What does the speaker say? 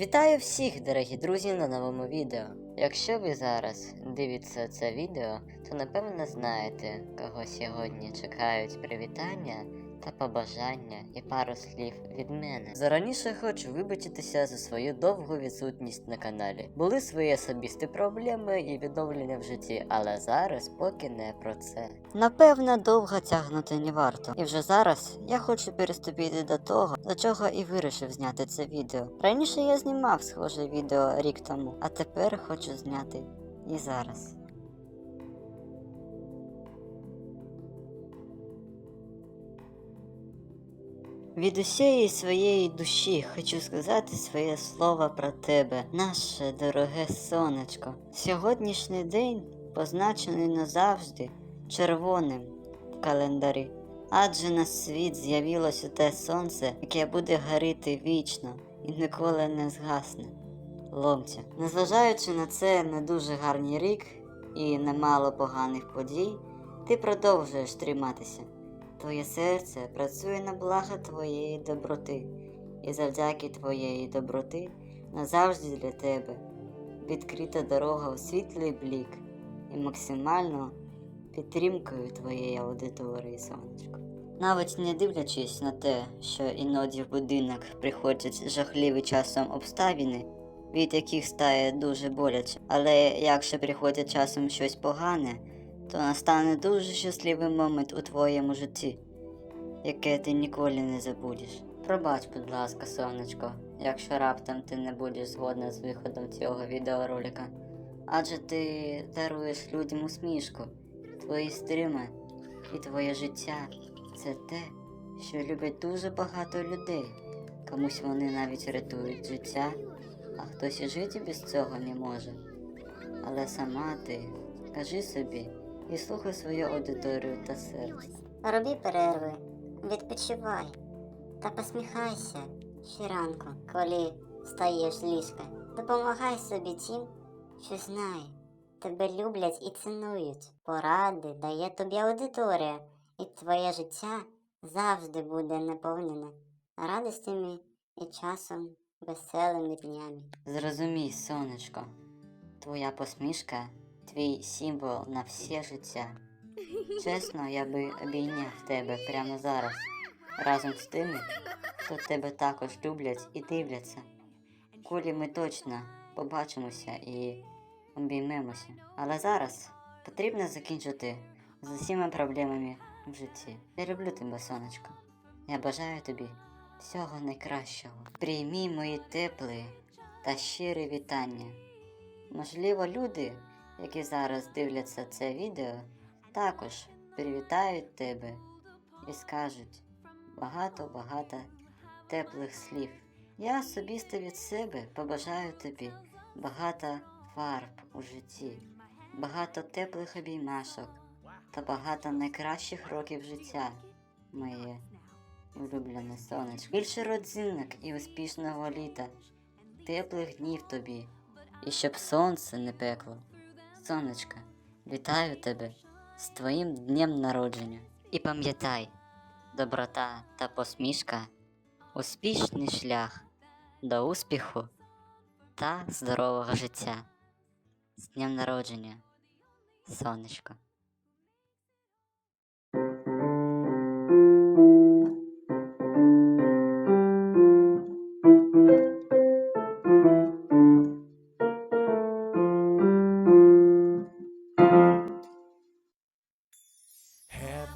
Вітаю всіх, дорогі друзі, на новому відео. Якщо ви зараз дивіться це відео, то напевно знаєте, кого сьогодні чекають привітання та побажання і пару слів від мене. Зараніше хочу вибачитися за свою довгу відсутність на каналі. Були свої особисті проблеми і відновлення в житті, але зараз поки не про це. Напевно, довго тягнути не варто. І вже зараз я хочу переступити до того, до чого і вирішив зняти це відео. Раніше я знімав схоже відео рік тому, а тепер хочу зняти і зараз. Від усієї своєї душі хочу сказати своє слово про тебе, наше дороге сонечко. Сьогоднішній день позначений назавжди червоним в календарі, адже на світ з'явилося те сонце, яке буде горіти вічно і ніколи не згасне. Ломця. Незважаючи на це не дуже гарний рік і немало поганих подій, ти продовжуєш триматися. Твоє серце працює на благо твоєї доброти, і завдяки твоєї доброти назавжди для тебе відкрита дорога у світлий блік і максимально підтримкою твоєї аудиторії, сонечко. Навіть не дивлячись на те, що іноді в будинок приходять жахливі часом обставини, від яких стає дуже боляче. Але якщо приходить часом щось погане, то настане дуже щасливий момент у твоєму житті, яке ти ніколи не забудеш. Пробач, будь ласка, сонечко, якщо раптом ти не будеш згодна з виходом цього відеоролика, адже ти даруєш людям усмішку, твої стрима і твоє життя це те, що люблять дуже багато людей. Комусь вони навіть рятують життя, а хтось і жити без цього не може. Але сама ти кажи собі і слухай свою аудиторію та серце. Роби перерви, відпочивай та посміхайся щоранку, коли стаєш з ліжка. Допомагай собі тим, що знає. Тебе люблять і цінують. Поради дає тобі аудиторія, і твоє життя завжди буде наповнене радостями і часом веселими днями. Зрозумій, сонечко, твоя посмішка твій символ на все життя. Чесно, я би обійняв тебе прямо зараз, разом з тими, хто тебе також люблять і дивляться. Коли ми точно побачимося і обіймемося. Але зараз потрібно закінчити з усіма проблемами в житті. Я люблю тебе, сонечко. Я бажаю тобі всього найкращого. Приймі мої теплі та щирі вітання. Можливо, люди, які зараз дивляться це відео, також привітають тебе і скажуть багато-багато теплих слів. Я особисто від себе побажаю тобі багато фарб у житті, багато теплих обіймашок та багато найкращих років життя, моє улюблене сонечко. Більше родзинок і успішного літа, теплих днів тобі, і щоб сонце не пекло. Сонечко, вітаю тебе з твоїм днем народження. І пам'ятай, доброта та посмішка успішний шлях до успіху та здорового життя. З днем народження, сонечко.